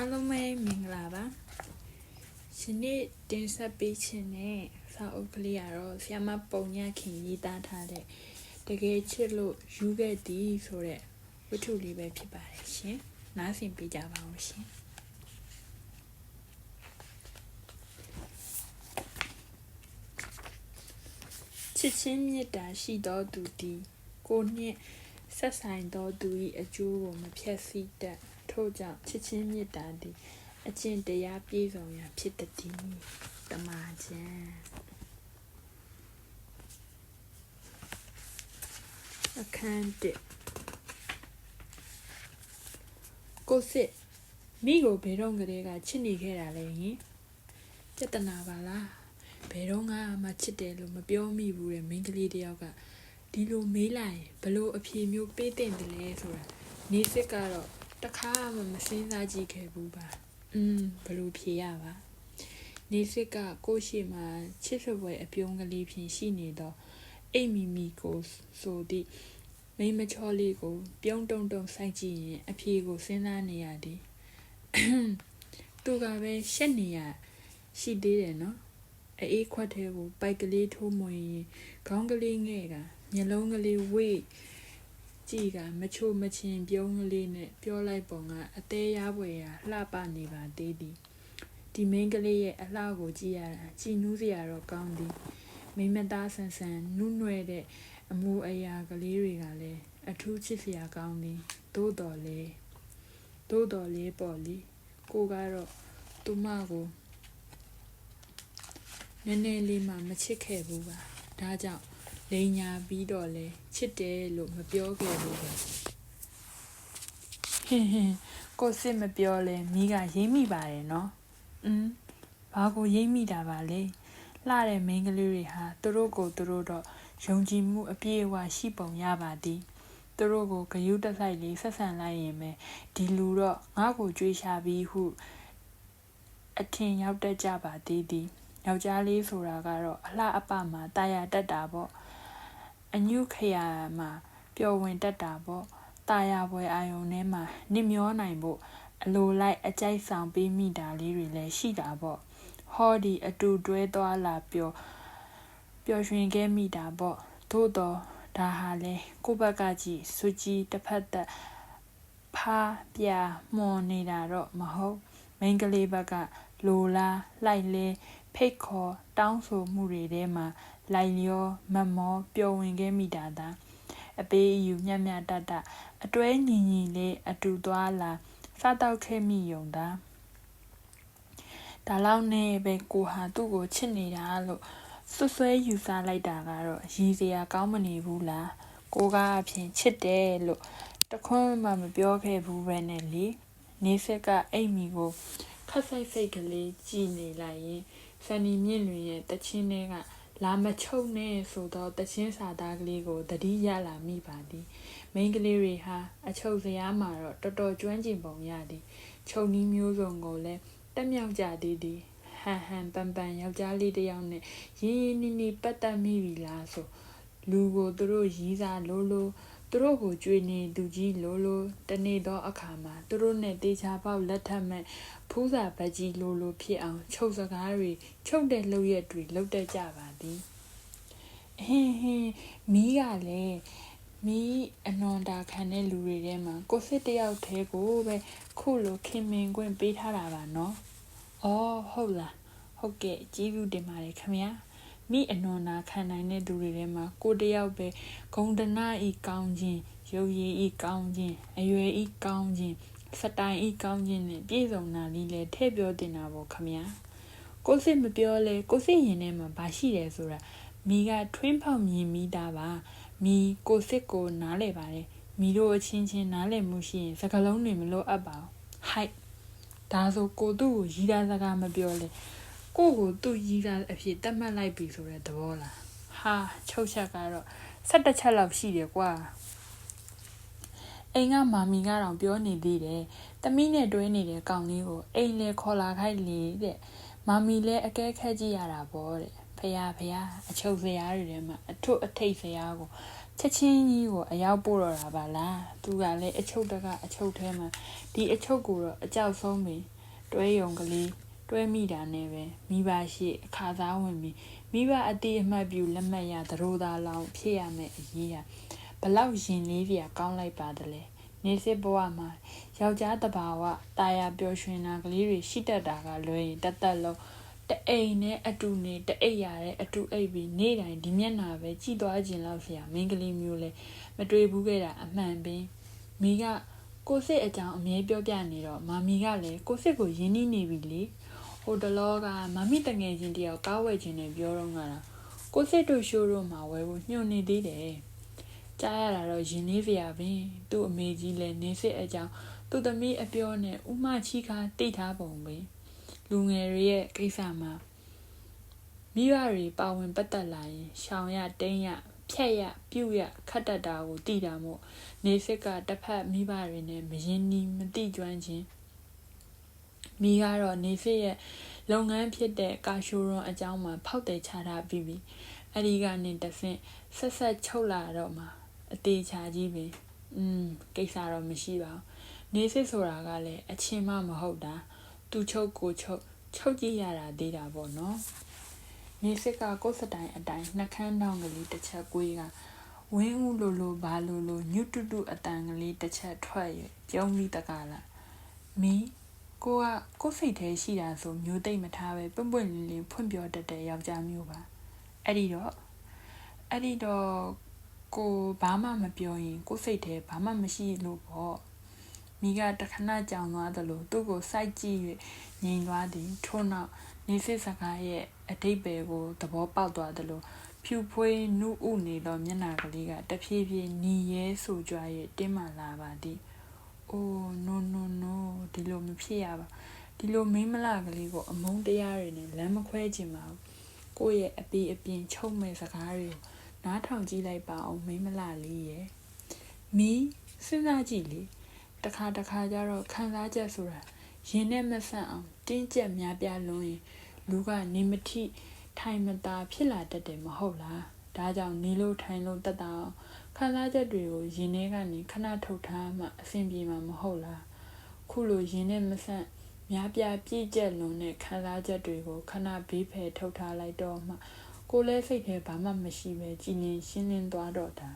အားလုံးပဲမင်္ဂလာပါရှင်နေ့တင်ဆက်ပေးခြင်းနဲ့စာအုပ်ကလေးကတော့ဆ iam ပုံညခင်ရေးသားထားတဲ့တကယ်ချစ်လို့ယူခဲ့သည်ဆိုတဲ့ဝတ္ထုလေးပဲဖြစ်ပါတယ်ရှင်နားဆင်ပေးကြပါဦးရှင်ချစ်ချင်းမေတ္တာရှိတော်သူသည်ကိုနှင့်ဆက်ဆိုင်တော်သူ၏အကျိုးကိုမဖြတ်စီတတ် ထို့ကြောင့်ချစ်ချင်းမေတ္တာသည်အကျင့်တရားပြည့်စုံရန်ဖြစ်တည်တမာကျန်အခန်းတစ်ကိုစစ်မိကိုဘယ်တော့ကလေးကချစ်နေခဲ့တာလဲယင်ပြဿနာပါလားဘယ်တော့မှချစ်တယ်လို့မပြောမိဘူးတဲ့မိန်းကလေးတယောက်ကဒီလိုမေးလိုက်ဘလို့အဖြေမျိုးပေးတဲ့တယ်လဲဆိုတာနေစစ်ကတော့ တခါမှမစင်းစားကြည့်ခဲ့ဘူးပါอืมဘလို့ဖြေရပါနေစစ်ကကိုရှိမှချစ်စပွဲအပြုံးကလေးဖြင့်ရှိနေတော့အိမ်မီမီကိုဆိုသည့်မိမချောလေးကို ပြုံးတုံတုံစိုက်ကြည့်ရင်အဖြေကိုစဉ်းစားနေရသည်သူကပဲရှက်နေရရှိသေးတယ်နော်အေးခွက်သေးကိုပိုက်ကလေးထိုးမွေရင်ခေါင်းကလေးငဲ့ကမျက်လုံးကလေးဝေ့ ကြည့်ကမချိုမချင်ပြုံးကလေးနဲ့ပြောလိုက်ပုံကအသေးရပွေရလှပနေပါသေးသည်ဒီမင်းကလေးရဲ့အလှကိုကြည့်ရတာကြည်နူးစရာတော့ကောင်းသည်မိမသားဆန်ဆန်နုနွဲ့တဲ့အမူအရာကလေးတွေကလည်းအထူးချစ်စရာကောင်းသည်သို့တော်လေသို့တော်လေပေါ့လေကိုကတော့သူမကိုနည်းနည်းလေးမှမချစ်ခဲ့ဘူးပါဒါကြောင့် လိန်ညာပြီးတော့လဲချစ်တယ်လို့မပြောခဲ့ဘူးပဲဟင်းဟင်းကိုစစ်မပြောလဲမိကရိမ့်မိပါတယ်နော်อืมဘာကိုရိမ့်မိတာပါလဲလှတဲ့မိန်းကလေးတွေဟာသူတို့ကိုသူတို့တော့ယုံကြည်မှုအပြည့်အဝရှိပုံရပါသည်သူတို့ကိုဂယုတက်ဆိုင်လေးဆက်ဆံလိုက်ရင်ပဲဒီလူတော့ငါ့ကိုကြွေးရှာပြီးဟုအထင်ရောက်တတ်ကြပါသေးသည်ယောက်ျားလေးဆိုတာကတော့အလှအပမှာတာယာတက်တာပေါ့ အညုခရာမှာပျော်ဝင်တတ်တာပေါ့တာယာပွဲအာယုံထဲမှာနစ်မျောနိုင်ဖို့အလိုလိုက်အကြိုက်ဆောင်ပေးမိတာလေးတွေလည်းရှိတာပေါ့ဟောဒီအတူတွဲသွားလာပျော်ပျော်ရွှင်ခဲ့မိတာပေါ့သို့တော့ဒါဟာလေကိုဘက်ကကြည့်စူကြီးတစ်ဖက်သက်ဖားပြမှွန်နေတာတော့မဟုတ်မိန်းကလေးဘက်ကလိုလားလိုက်လဲ ဖိတ်ခေါ်တောင်းဆိုမှုတွေထဲမှာလိုက်လျောမမောပျော်ဝင်ခဲ့မိတာသာအပေးအယူမျှမျှတတအတွဲညီညီလေးအတူသွားလာစားတော့ခဲ့မိယုံသာဒါလောက်နဲ့ပဲကိုဟာသူ့ကိုချစ်နေတာလို့ဆွဆွဲယူဆလိုက်တာကတော့ရည်စရာကောင်းမနေဘူးလားကိုကအဖြစ်ချစ်တယ်လို့တခွန်းမှမပြောခဲ့ဘူးပဲနဲ့လေနေဆက်ကအိတ်မီကိုခက်ဆိုင်စိတ်ကလေးကြည်နေလိုက်ရင် ဆန်နီမြင့်လွင်ရဲ့တချင်းတွေကလာမချုပ်နဲ့ဆိုတော့တချင်းစာသားကလေးကိုတတိရလာမိပါသည်မိန်းကလေးတွေဟာအချုပ်စရာမှာတော့တော်တော်ကျွမ်းကျင်ပုံရသည်ချုပ်နီးမျိုးစုံကိုလည်းတက်မြောက်ကြသေးသည်ဟန်ဟန်ပန်ပန်ယောက်ျားလေးတစ်ယောက်နဲ့ရင်းရင်းနှီးနှီးပတ်သက်မိပြီလားဆိုလူကိုသူတို့ရီးစားလိုလို သူတို့ကိုကြွေနေသူကြီးလိုလိုတနေ့သောအခါမှာသူတို့နဲ့တေချာပေါက်လက်ထပ်မဲ့ဖူးစာပကြီးလိုလိုဖြစ်အောင်ချုပ်စကားတွေချုပ်တဲ့လှုပ်ရက်တွေလှုပ်တတ်ကြပါသည်အဟင်းဟင်းမီးကလည်းမီးအနွန်တာခံတဲ့လူတွေထဲမှာကိုစစ်တယောက်တည်းကိုပဲခုလိုခင်မင်ခွင့်ပေးထားတာပါနော်။အော်ဟုတ်လား။ဟုတ်ကဲ့ကျေးဇူးတင်ပါတယ်ခင်ဗျာ။ မိအနွန်နာခံနိုင်တဲ့သူတွေထဲမှာကိုတယောက်ပဲဂုံတနာဤကောင်းခြင်းရုပ်ရည်ဤကောင်းခြင်းအရွယ်ဤကောင်းခြင်းစတိုင်ဤကောင်းခြင်းနဲ့ပြည့်စုံတာလေးလဲထည့်ပြောတင်တာပေါ့ခင်ဗျာ။ကိုစစ်မပြောလဲကိုစစ်ရင်ထဲမှာဘာရှိတယ်ဆိုတာမိကထွင်းဖောက်မြင်မိတာပါ။မိကိုစစ်ကိုနားလဲပါတယ်။မိတို့အချင်းချင်းနားလဲမှုရှိရင်စကလုံးတွေမလို့အပ်ပါဘူး။ဟိုက်ဒါဆိုကိုသူ့ကိုရီးတာစကားမပြောလဲ ကိုကိုသူ့ရီးတာအဖြစ်တတ်မှတ်လိုက်ပြီဆိုတဲ့သဘောလားဟာချုပ်ချက်ကတော့၁၁ချက်လောက်ရှိတယ်ကွာအိမ်ကမာမီကတော့ပြောနေသေးတယ်တမီးနဲ့တွဲနေတဲ့ကောင်လေးကိုအိမ်လေခေါ်လာခိုင်းလေတဲ့မာမီလည်းအကဲခက်ကြည့်ရတာပေါ့တဲ့ဖះဖះအချုပ်စရာတွေထဲမှာအထွတ်အထိတ်စရာကိုချက်ချင်းကြီးကိုအရောက်ပို့တော့တာပါလားသူကလည်းအချုပ်တကအချုပ်ထဲမှာဒီအချုပ်ကိုတော့အကြောက်ဆုံးပြီတွဲယုံကလေး တွဲမိတာနဲ့ပဲမိဘရှိအခါသားဝင်ပြီးမိဘအတိအမှတ်ပြုလက်မှတ်ရသရိုးသားလောင်ဖြစ်ရမယ်အရေးဟာဘလောက်ရင်လေးပြကောင်းလိုက်ပါတလဲနေစစ်ဘဝမှာယောက်ျားတဘာဝတာယာပျော်ရွှင်တာကလေးတွေရှိတတ်တာကလွယ်ရင်တတ်တတ်လုံးတအိမ်နဲ့အတူနေတအိပ်ရတဲ့အတူအိပ်ပြီးနေ့တိုင်းဒီမျက်နာပဲကြည်သွားခြင်းလောက်ဆရာမင်းကလေးမျိုးလဲမတွေ့ဘူးခဲ့တာအမှန်ပင်မိကကိုစစ်အကြောင်းအမြဲပြောပြနေတော့မာမီကလည်းကိုစစ်ကိုယဉ်နီးနေပြီလေဟို တလောကမမီတငယ်ချင်းတယောက်ကားဝယ်ခြင်းနဲ့ပြောတော့ငါတာကိုစစ်တို့ရှိုးတော့မှာဝယ်ဖို့ညှို့နေသေးတယ်ကြားရတာတော့ယဉ်လေးစရာပင်သူ့အမေကြီးလည်းနေစစ်အကြောင်းသူ့သမီးအပြောနဲ့ဥမချီခါတိတ်ထားပုံပဲလူငယ်တွေရဲ့ကိစ္စမှာမိဘတွေပါဝင်ပတ်သက်လာရင်ရှောင်ရတိန်ရဖြက်ရပြုတ်ရခတ်တတ်တာကိုတည်တာမို့နေစစ်ကတစ်ဖက်မိဘတွေနဲ့မရင်နီမတိကျွမ်းခြင်း မိကတော့နေစစ်ရဲ့လုပ်ငန်းဖြစ်တဲ့ကာရှိုရွန်အကြောင်းမှာဖောက်တယ်ချထားပြီးပြီအဲ့ဒီကနေတဆင့်ဆက်ဆက်ချုပ်လာတော့မှအသေးချာကြီးပဲอืมကိစ္စတော့မရှိပါဘူးနေစစ်ဆိုတာကလည်းအချင်းမမဟုတ်တာသူချုပ်ကိုချုပ်ချုပ်ကြည့်ရတာသေးတာပေါ့နော်နေစစ်ကကိုယ်စတိုင်အတိုင်းနှကန်းတောင်ကလေးတစ်ချက်ကွေးကဝင်းဦးလိုလိုဘာလိုလိုညွတ်တုတုအတန်ကလေးတစ်ချက်ထွက်ရပြုံးပြီးတကလာမီ ကိုကကိုယ်စိတ်ထဲရှိတာဆိုမျိုးသိမ့်မထားပဲပွန့်ပွန့်လင်းလင်းဖွင့်ပြောတတ်တဲ့ယောက်ျားမျိုးပါအဲ့ဒီတော့အဲ့ဒီတော့ကိုဘာမှမပြောရင်ကိုယ်စိတ်ထဲဘာမှမရှိလို့ပေါ့မိကတခဏကြောင်သွားသလိုသူ့ကိုစိုက်ကြည့်၍ငြိမ်သွားသည်ထို့နောက်နေစစ်စကားရဲ့အတိတ်ပဲကိုသဘောပေါက်သွားသလိုဖြူဖွေးနုဥနေသောမျက်နှာကလေးကတဖြည်းဖြည်းညီရဲဆိုကြွ၍တင်းမာလာပါသည်။ အိုး no no no ဒီလိုမဖြစ်ရပါဒီလိုမိမလာကလေးကိုအမုန်းတရားတွေနဲ့လမ်းမခွဲချင်ပါဘူး။ကိုယ့်ရဲ့အပီအပြင်ချုံမဲ့စကားတွေကိုနားထောင်ကြည့်လိုက်ပါအောင်မိမလာလေးရဲ့။မီးစဉ်းစားကြည့်လေတခါတခါကျတော့ခံစားချက်ဆိုတာရင်နဲ့မဆန့်အောင်တင်းကျပ်များပြားလွန်းရင်လူကနေမထိထိုင်မသာဖြစ်လာတတ်တယ်မဟုတ်လား ဒါကြောင့်နေလို့ထိုင်လို့တက်တာအောင်ခံစားချက်တွေကိုရင်ထဲကနေခဏထုတ်ထားမှအဆင်ပြေမှာမဟုတ်လားခုလိုရင်နဲ့မဆန့်များပြားပြည့်ကျက်လွန်တဲ့ခံစားချက်တွေကိုခဏဘေးဖယ်ထုတ်ထားလိုက်တော့မှကိုလည်းစိတ်ထဲဘာမှမရှိပဲကြည်ငြိမ်ရှင်းလင်းသွားတော့တာ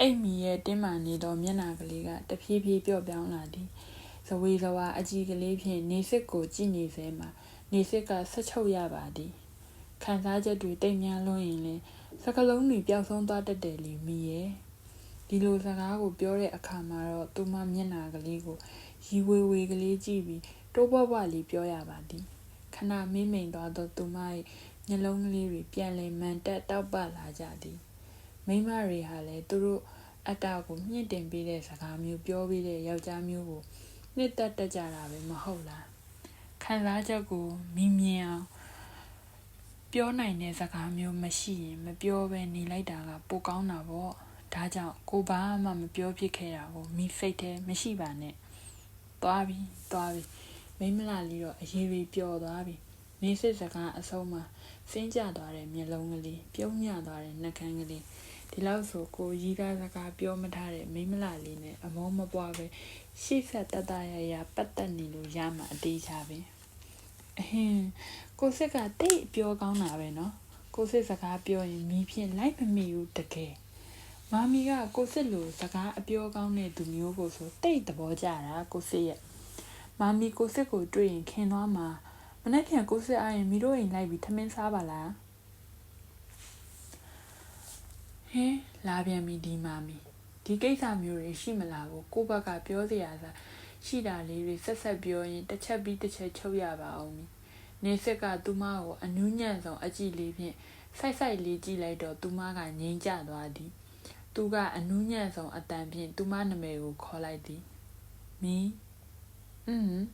အိမ်မီရဲ့တင်းမာနေသောမျက်နှာကလေးကတဖြည်းဖြည်းပြော့ပြောင်းလာသည်ဇဝေဇဝါအကြီးကလေးဖြင့်နေစစ်ကိုကြည့်နေစေမှာနေစစ်ကဆက်ချုပ်ရပါသည် ခံစားချက်တွေတိတ်များလွန်းရင်လည်းစကလုံးတွေပျောက်ဆုံးသွားတတ်တယ်လीမိရဲ့ဒီလိုစကားကိုပြောတဲ့အခါမှာတော့သူမမျက်နှာကလေးကိုရီဝေဝေကလေးကြည့်ပြီးတိုးပွားပွားလေးပြောရပါသည်ခဏမင်းမိန်သွားသောသူမရဲ့မျက်လုံးကလေးတွေပြန်လည်မှန်တက်တောက်ပလာကြသည်မိမတွေဟာလည်းသူတို့အတ္တကိုမြင့်တင်ပေးတဲ့စကားမျိုးပြောပြီးတဲ့ယောက်ျားမျိုးကိုနှစ်သက်တတ်ကြတာပဲမဟုတ်လားခံစားချက်ကိုမြင်မြင်အောင် ပြောနိုင်တဲ့စကားမျိုးမရှိရင်မပြောဘဲနေလိုက်တာကပိုကောင်းတာပေါ့ဒါကြောင့်ကိုဘာမှမပြောဖြစ်ခဲ့တာကိုမိစိတ်ထဲမရှိပါနဲ့သွားပြီသွားပြီမိမလာလေးတော့အရေးကြီးပျော်သွားပြီနေစစ်စကားအဆုံးမှာစင်းကြသွားတဲ့မျက်လုံးကလေးပြုံးညသွားတဲ့နှာခမ်းကလေးဒီလောက်ဆိုကိုရီးကားစကားပြောမထားတဲ့မိမလာလေးနဲ့အမောမပွားပဲရှေ့ဆက်တတရရပတ်သက်နေလို့ရမှာအသေးချပဲ အဟင်ကိုစစ်ကတိတ်ပြောကောင်းတာပဲနော်ကိုစစ်စကားပြောရင်မီးဖြင့်လိုက်မမိဘူးတကယ်မမီကကိုစစ်လိုစကားအပြောကောင်းတဲ့သူမျိုးကိုဆိုတိတ်သဘောကျတာကိုစစ်ရဲ့မမီကိုစစ်ကိုတွေ့ရင်ခင်သွားမှာမနေ့ကကိုစစ်အားရင်မီတို့အိမ်လိုက်ပြီးသမင်းစားပါလားဟင်းလာပြန်ပြီဒီမမီဒီကိစ္စမျိုးတွေရှိမလားကိုကိုဘက်ကပြောစရာစား ရှိတာလေးတွေဆက်ဆက်ပြောရင်တစ်ချက်ပြီးတစ်ချက်ချုပ်ရပါအောင်မီနေစစ်ကသူမကိုအနူးညံ့ဆုံးအကြည့်လေးဖြင့်ဆိုက်ဆိုက်လေးကြည့်လိုက်တော့သူမကငြိမ်ကျသွားသည် သူကအနူးညံ့ဆုံးအတန်ဖြင့်သူမနာမည်ကိုခေါ်လိုက်သည်မီအင်း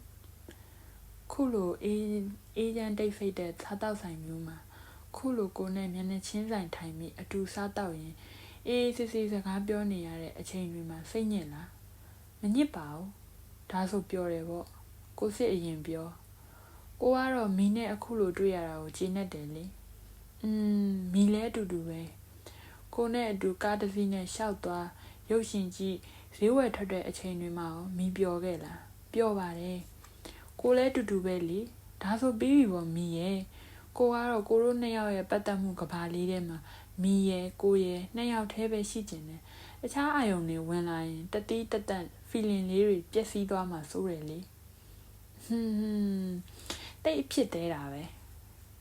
ခုလိုအေးအေးချမ်းတိတ်ဆိတ်တဲ့စားတောက်ဆိုင်မျိုးမှာခုလိုကိုနဲ့မျက်နှာချင်းဆိုင်ထိုင်ပြီးအတူစားတောက်ရင်အေးစစ်စစ်စကားပြောနေရတဲ့အချိန်တွေမှာစိတ်ညစ်လားမညစ်ပါဘူး ဒါဆိုပြောတယ်ပေါ့ကိုစစ်အရင်ပြောကိုကတော့မီနဲ့အခုလိုတွေ့ရတာကိုကြည်နေတယ်လေอืมမီလဲအတူတူပဲကိုနဲ့အတူကားတစ်စီးနဲ့ရှောက်သွားရုပ်ရှင်ကြည့်ဈေးဝယ်ထွက်တဲ့အချိန်တွေမှာရောမီးပျော်ခဲ့လားပျော်ပါတယ်ကိုလည်းတူတူပဲလေဒါဆိုပြီးပြီပေါ့မီးရဲ့ကိုကတော့ကိုတို့နှစ်ယောက်ရဲ့ပတ်သက်မှုကဘာလေးထဲမှာမီးရဲ့ကိုရဲ့နှစ်ယောက်တည်းပဲရှိကျင်တယ်တခြားအာယုံတွေဝင်လာရင်တတိတတန့် feeling လေးတွေပျက်စီးသွားမှစိုးတယ်လေဟွန်းတိတ်အဖြစ်သေးတာပဲ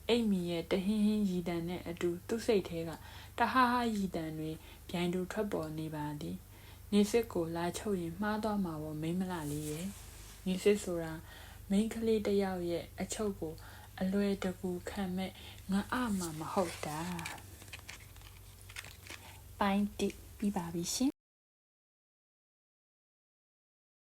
အိမ်မီရဲ့တဟင်းဟင်းရည်တန်နဲ့အတူသူ့စိတ်ထဲကတဟားဟားရည်တန်တွေဗျိုင်တူထွက်ပေါ်နေပါသည်နေစစ်ကိုလာချုပ်ရင်မှားသွားမှာပေါ့မိန်းမလားလေးရဲ့နေစစ်ဆိုတာမိန်းကလေးတစ်ယောက်ရဲ့အချုပ်ကို အလွယ်တကူခံမဲ့ငါအမှမဟုတ်တာပိုင်းတိပြီးပါပြီရှင်